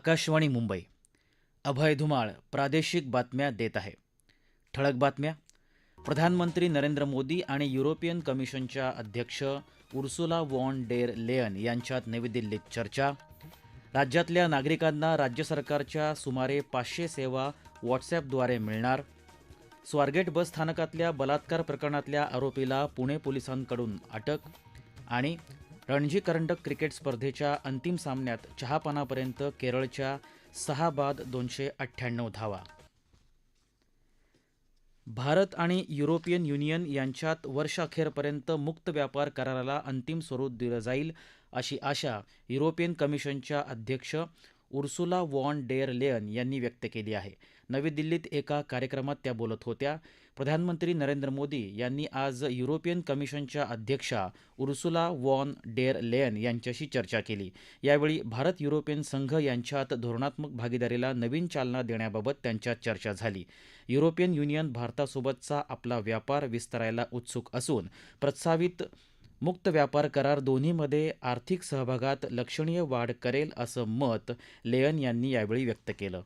आकाशवाणी मुंबई. अभय धुमाळ प्रादेशिक बातम्या देत आहे. ठळक बातम्या. प्रधानमंत्री नरेंद्र मोदी आणि युरोपियन कमिशनच्या अध्यक्ष उर्सुला वॉन डेर लेयन यांच्यात नवी दिल्लीत चर्चा. राज्यातल्या नागरिकांना राज्य सरकारच्या सुमारे पाचशे सेवा व्हॉट्सॲपद्वारे मिळणार. स्वारगेट बस स्थानकातल्या बलात्कार प्रकरणातल्या आरोपीला पुणे पोलिसांकडून अटक आणि रणजी करंडक क्रिकेट स्पर्धेच्या अंतिम सामन्यात चहापानापर्यंत केरळच्या सहा बाद दोनशे अठ्ठ्याण्णव धावा. भारत आणि युरोपियन युनियन यांच्यात वर्षअखेरपर्यंत मुक्त व्यापार कराराला अंतिम स्वरूप दिलं जाईल अशी आशा युरोपियन कमिशनच्या अध्यक्ष उर्सुला वॉन डेअर लेयन यांनी व्यक्त केली आहे. नवी दिल्लीत एका कार्यक्रमात त्या बोलत होत्या. प्रधानमंत्री नरेंद्र मोदी यांनी आज युरोपियन कमिशनच्या अध्यक्षा उर्सुला वॉन डेअर लेयन यांच्याशी चर्चा केली. यावेळी भारत युरोपियन संघ यांच्यात धोरणात्मक भागीदारीला नवीन चालना देण्याबाबत त्यांच्यात चर्चा झाली. युरोपियन युनियन भारतासोबतचा आपला व्यापार विस्तारायला उत्सुक असून प्रस्तावित मुक्त व्यापार करार दोन्हीमध्ये आर्थिक सहभागात लक्षणीय वाढ करेल असं मत लेयन यांनी यावेळी व्यक्त केलं.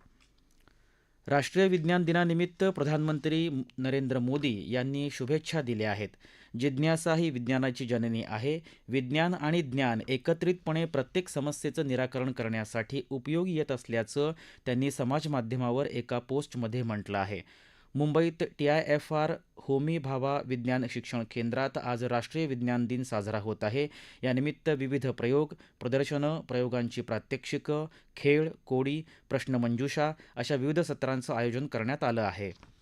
राष्ट्रीय विज्ञान दिनानिमित्त प्रधानमंत्री नरेंद्र मोदी यांनी शुभेच्छा दिल्या आहेत. जिज्ञासा ही विज्ञानाची जननी आहे. विज्ञान आणि ज्ञान एकत्रितपणे प्रत्येक समस्येचं निराकरण करण्यासाठी उपयोगी येत असल्याचं त्यांनी समाजमाध्यमावर एका पोस्टमध्ये म्हटलं आहे. मुंबईत T I F R Homi Bhabha विज्ञान शिक्षण केंद्रात आज राष्ट्रीय विज्ञान दिन साजरा होत आहे. यानिमित्त विविध प्रयोग प्रदर्शनं प्रयोगांची प्रात्यक्षिकं खेळ कोडी प्रश्नमंजुषा अशा विविध सत्रांचं आयोजन करण्यात आलं आहे.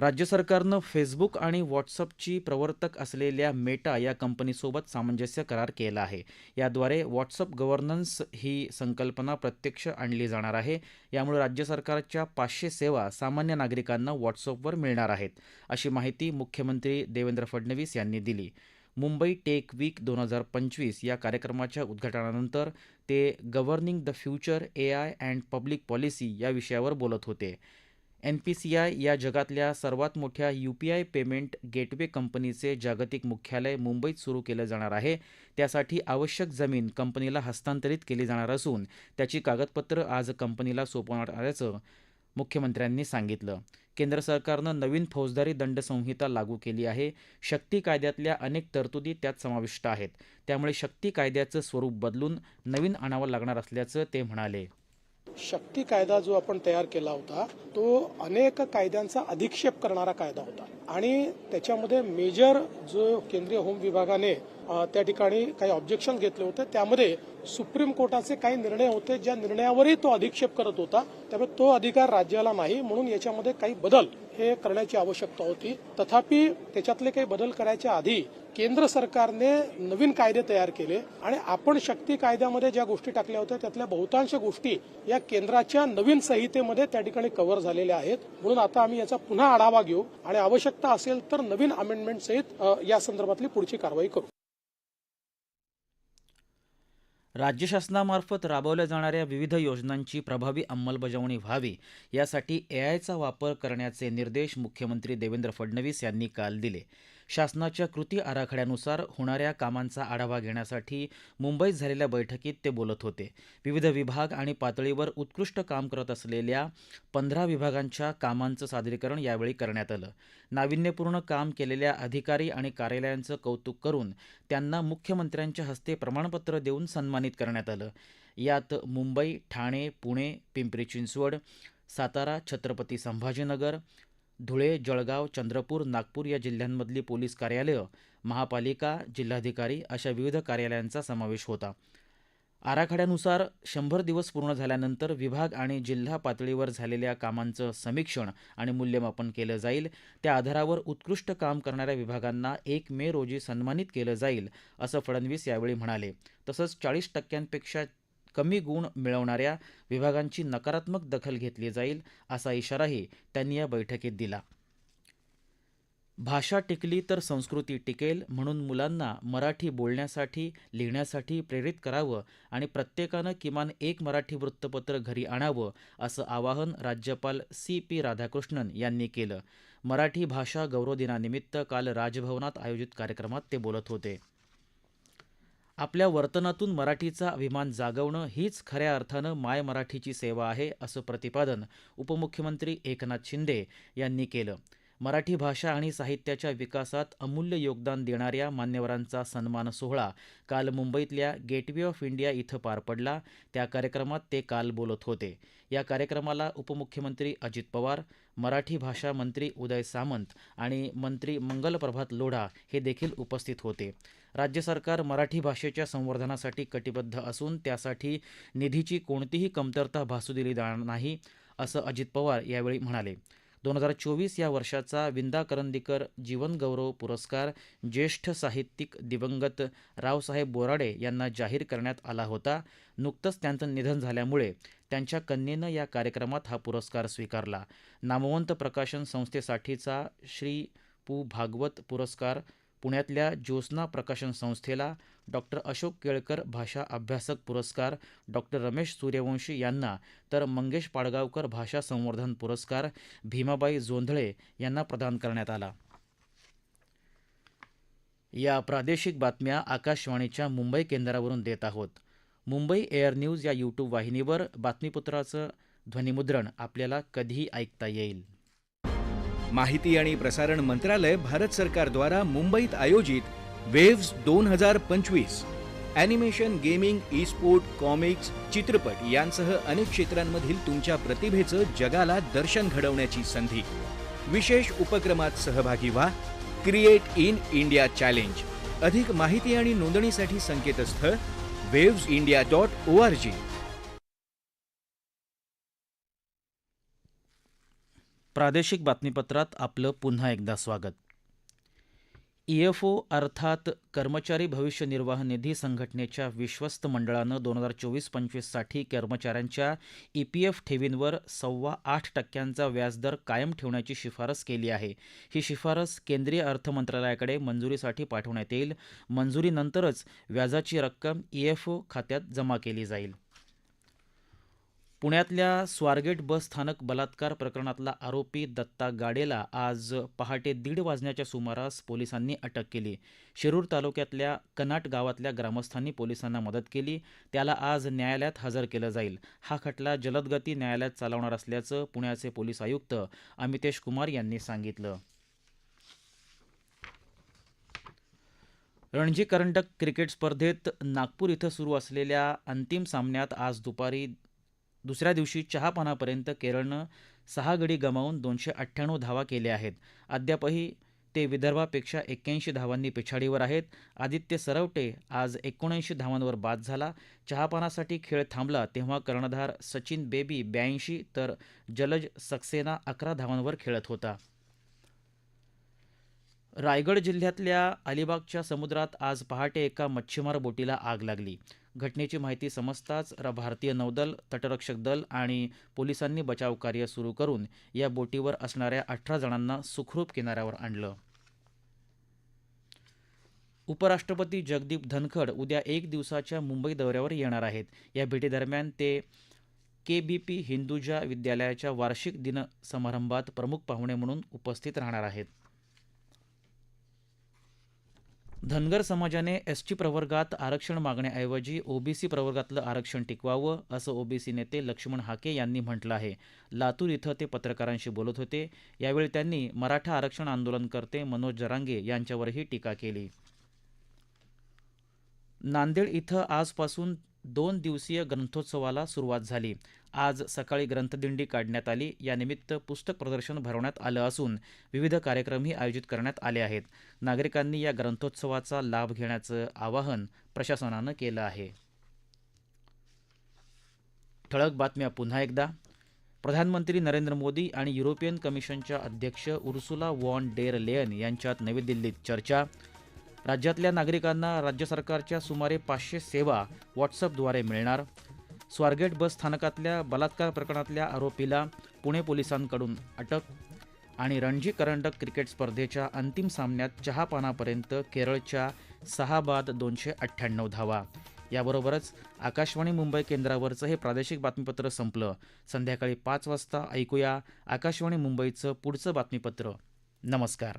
राज्य सरकारनं फेसबुक आणि व्हॉट्सअपची प्रवर्तक असलेल्या मेटा या कंपनीसोबत सामंजस्य करार केला आहे. याद्वारे व्हॉट्सअप गव्हर्नन्स ही संकल्पना प्रत्यक्ष आणली जाणार आहे. यामुळे राज्य सरकारच्या पाचशे सेवा सामान्य नागरिकांना व्हॉट्सअपवर मिळणार आहेत अशी माहिती मुख्यमंत्री देवेंद्र फडणवीस यांनी दिली. मुंबई टेक वीक दोन हजार पंचवीस या कार्यक्रमाच्या उद्घाटनानंतर ते governing the future A I and public policy या विषयावर बोलत होते. एन पी सी आय या जगातल्या सर्वात मोठ्या U P I payment gateway कंपनीचे जागतिक मुख्यालय मुंबईत सुरू केलं जाणार आहे. त्यासाठी आवश्यक जमीन कंपनीला हस्तांतरित केली जाणार असून त्याची कागदपत्रं आज कंपनीला सोपवणार असल्याचं मुख्यमंत्र्यांनी सांगितलं. केंद्र सरकारनं नवीन फौजदारी दंडसंहिता लागू केली आहे. शक्ती कायद्यातल्या अनेक तरतुदी त्यात समाविष्ट आहेत. त्यामुळे शक्ती कायद्याचं स्वरूप बदलून नवीन आणावं लागणार असल्याचं ते म्हणाले. शक्ती कायदा जो आपण तयार केला होता तो अनेक कायद्यांचा अधिक्षेप करणारा कायदा होता. आणि त्याच्यामध्ये मेजर जो केंद्रीय होम विभागाने त्या ठिकाणी काही ऑब्जेक्शन घेतले होते त्यामध्ये सुप्रीम कोर्टाचे काही निर्णय होते ज्या निर्णयावरही तो अधिक्षेप करत होता. त्यामुळे तो अधिकार राज्याला नाही म्हणून याच्यामध्ये काही बदल हे करण्याची आवश्यकता होती. तथापि त्याच्यातले काही बदल करायच्या आधी केंद्र सरकारने नवीन कायदे तयार केले आणि आपण शक्ती कायद्यामध्ये ज्या गोष्टी टाकल्या होत्या त्यातल्या बहुतांश गोष्टी या केंद्राच्या नवीन संहितेमध्ये त्या ठिकाणी कव्हर झालेल्या आहेत. म्हणून आता आम्ही याचा पुन्हा आढावा घेऊ आणि आवश्यकता असेल तर नवीन अमेंडमेंट सहित या संदर्भातली पुढची कारवाई करू. राज्य शासनामार्फत राबवल्या जाणाऱ्या विविध योजनांची प्रभावी अंमलबजावणी व्हावी यासाठी एआयचा वापर करण्याचे निर्देश मुख्यमंत्री देवेंद्र फडणवीस यांनी काल दिले. शासनाच्या कृती आराखड्यानुसार होणाऱ्या कामांचा आढावा घेण्यासाठी मुंबईत झालेल्या बैठकीत ते बोलत होते. विविध विभाग आणि पातळीवर उत्कृष्ट काम करत असलेल्या पंधरा विभागांच्या कामांचं सादरीकरण यावेळी करण्यात आलं. नाविन्यपूर्ण काम केलेल्या अधिकारी आणि कार्यालयांचं कौतुक करून त्यांना मुख्यमंत्र्यांच्या हस्ते प्रमाणपत्र देऊन सन्मानित करण्यात आलं. यात मुंबई ठाणे पुणे पिंपरी चिंचवड सातारा छत्रपती संभाजीनगर धुळे जळगाव चंद्रपूर नागपूर या जिल्ह्यांमधली पोलीस कार्यालयं महापालिका जिल्हाधिकारी अशा विविध कार्यालयांचा समावेश होता. आराखड्यानुसार शंभर दिवस पूर्ण झाल्यानंतर विभाग आणि जिल्हा पातळीवर झालेल्या कामांचं समीक्षण आणि मूल्यमापन केलं जाईल. त्या आधारावर उत्कृष्ट काम करणाऱ्या विभागांना एक मे रोजी सन्मानित केलं जाईल असं फडणवीस यावेळी म्हणाले. तसंच चाळीस टक्क्यांपेक्षा कमी गुण मिळवणाऱ्या विभागांची नकारात्मक दखल घेतली जाईल असा इशाराही त्यांनी या बैठकीत दिला. भाषा टिकली तर संस्कृती टिकेल म्हणून मुलांना मराठी बोलण्यासाठी लिहिण्यासाठी प्रेरित करावं आणि प्रत्येकानं किमान एक मराठी वृत्तपत्र घरी आणावं असं आवाहन राज्यपाल सी पी राधाकृष्णन यांनी केलं. मराठी भाषा गौरव दिनानिमित्त काल राजभवनात आयोजित कार्यक्रमात ते बोलत होते. आपल्या वर्तनातून मराठीचा अभिमान जागवणं हीच खऱ्या अर्थानं माय मराठीची सेवा आहे असं प्रतिपादन उपमुख्यमंत्री एकनाथ शिंदे यांनी केलं. मराठी भाषा आणि साहित्याच्या विकासात अमूल्य योगदान देणाऱ्या मान्यवरांचा सन्मान सोहळा काल मुंबईतल्या गेटवे ऑफ इंडिया इथं पार पडला. त्या कार्यक्रमात ते काल बोलत होते. या कार्यक्रमाला उपमुख्यमंत्री अजित पवार मराठी भाषा मंत्री उदय सामंत आणि मंत्री मंगलप्रभात लोढा हे देखील उपस्थित होते. राज्य सरकार मराठी भाषेच्या संवर्धनासाठी कटिबद्ध असून त्यासाठी निधीची कोणतीही कमतरता भासू दिली जाणार नाही असं अजित पवार यावेळी म्हणाले. दोन हजार चोवीस या वर्षाचा विंदा करंदीकर जीवनगौरव पुरस्कार ज्येष्ठ साहित्यिक दिवंगत रावसाहेब बोराडे यांना जाहीर करण्यात आला होता. नुकतंच त्यांचं निधन झाल्यामुळे त्यांच्या कन्येनं या कार्यक्रमात हा पुरस्कार स्वीकारला. नामवंत प्रकाशन संस्थेसाठीचा श्री पु भागवत पुरस्कार पुण्यातल्या ज्योत्स्ना प्रकाशन संस्थेला डॉक्टर अशोक केळकर भाषा अभ्यासक पुरस्कार डॉक्टर रमेश सूर्यवंशी यांना तर मंगेश पाडगावकर भाषा संवर्धन पुरस्कार भीमाबाई जोंधळे यांना प्रदान करण्यात आला. या प्रादेशिक बातम्या आकाशवाणीच्या मुंबई केंद्रावरून देत आहोत. मुंबई एअर न्यूज या यूट्यूब वाहिनीवर बातमीपत्राचं ध्वनिमुद्रण आपल्याला कधीही ऐकता येईल. माहिती आणि प्रसारण मंत्रालय भारत सरकारद्वारा मुंबईत आयोजित वेव्स दोन हजार पंचवीस animation gaming E sport comics चित्रपट यांसह अनेक क्षेत्रांमधील तुमच्या प्रतिभेचं जगाला दर्शन घडवण्याची संधी. विशेष उपक्रमात सहभागी व्हा. Create in India challenge. अधिक माहिती आणि नोंदणीसाठी संकेतस्थळ waves India dot O R G. प्रादेशिक बातमीपत्रात आपलं पुन्हा एकदा स्वागत. ईएफओ अर्थात कर्मचारी भविष्य निर्वाह निधी संघटनेच्या विश्वस्त मंडळानं दोन हजार चोवीस पंचवीससाठी कर्मचाऱ्यांच्या ई पी एफ ठेवींवर सव्वा आठ टक्क्यांचा व्याजदर कायम ठेवण्याची शिफारस केली आहे. ही शिफारस केंद्रीय अर्थ मंत्रालयाकडे मंजुरीसाठी पाठवण्यात येईल. मंजुरीनंतरच व्याजाची रक्कम ईएफओ खात्यात जमा केली जाईल. पुण्यातल्या स्वारगेट बस स्थानक बलात्कार प्रकरणातला आरोपी दत्ता गाडेला आज पहाटे दीड वाजण्याच्या सुमारास पोलिसांनी अटक केली. शिरूर तालुक्यातल्या कनाट गावातल्या ग्रामस्थांनी पोलिसांना मदत केली. त्याला आज न्यायालयात हजर केलं जाईल. हा खटला जलदगती न्यायालयात चालवणार असल्याचं पुण्याचे पोलीस आयुक्त अमितेश कुमार यांनी सांगितलं. रणजी करंडक क्रिकेट स्पर्धेत नागपूर इथं सुरू असलेल्या अंतिम सामन्यात आज दुपारी दुसऱ्या दिवशी चहापानापर्यंत केरळनं सहा गडी गमावून दोनशे अठ्ठ्याण्णव धावा केल्या आहेत. अद्यापही ते विदर्भापेक्षा एक्क्याऐंशी धावांनी पिछाडीवर आहेत. आदित्य सरवटे आज एकोणऐंशी धावांवर बाद झाला. चहापानासाठी खेळ थांबला तेव्हा कर्णधार सचिन बेबी ब्याऐंशी तर जलज सक्सेना अकरा धावांवर खेळत होता. रायगड जिल्ह्यातल्या अलिबागच्या समुद्रात आज पहाटे एका मच्छीमार बोटीला आग लागली. घटनेची माहिती समजताच भारतीय नौदल तटरक्षक दल आणि पोलिसांनी बचावकार्य सुरू करून या बोटीवर असणाऱ्या अठरा जणांना सुखरूप किनाऱ्यावर आणलं. उपराष्ट्रपती जगदीप धनखड उद्या एक दिवसाच्या मुंबई दौऱ्यावर येणार आहेत. या भेटीदरम्यान ते के बी पी हिंदुजा विद्यालयाच्या वार्षिक दिन समारंभात प्रमुख पाहुणे म्हणून उपस्थित राहणार आहेत. धनगर समाजाने एस टी प्रवर्गात आरक्षण मागण्याऐवजी ओबीसी प्रवर्गातलं आरक्षण टिकवावं असं ओबीसी नेते लक्ष्मण हाके यांनी म्हटलं आहे. लातूर इथं ते पत्रकारांशी बोलत होते. यावेळी त्यांनी मराठा आरक्षण आंदोलनकर्ते मनोज जरांगे यांच्यावरही टीका केली. नांदेड इथं आजपासून दोन दिवसीय ग्रंथोत्सवाला सुरुवात झाली. आज सकाळी ग्रंथदिंडी काढण्यात आली. यानिमित्त पुस्तक प्रदर्शन भरवण्यात आलं असून विविध कार्यक्रमही आयोजित करण्यात आले आहेत. नागरिकांनी या ग्रंथोत्सवाचा लाभ घेण्याचं आवाहन प्रशासनानं केलं आहे. ठळक बातम्या पुन्हा एकदा. प्रधानमंत्री नरेंद्र मोदी आणि युरोपियन कमिशनच्या अध्यक्ष उर्सुला वॉन डेर लेयन यांच्यात नवी दिल्लीत चर्चा. राज्यातल्या नागरिकांना राज्य सरकारच्या सुमारे पाचशे सेवा व्हॉट्सअपद्वारे मिळणार. स्वारगेट बस स्थानकातल्या बलात्कार प्रकरणातल्या आरोपीला पुणे पोलिसांकडून अटक आणि रणजी करंडक क्रिकेट स्पर्धेच्या अंतिम सामन्यात चहापानापर्यंत केरळच्या सहा बाद दोनशे अठ्ठ्याण्णव धावा. याबरोबरच आकाशवाणी मुंबई केंद्रावरचं हे प्रादेशिक बातमीपत्र संपलं. संध्याकाळी पाच वाजता ऐकूया आकाशवाणी मुंबईचं पुढचं बातमीपत्र. नमस्कार.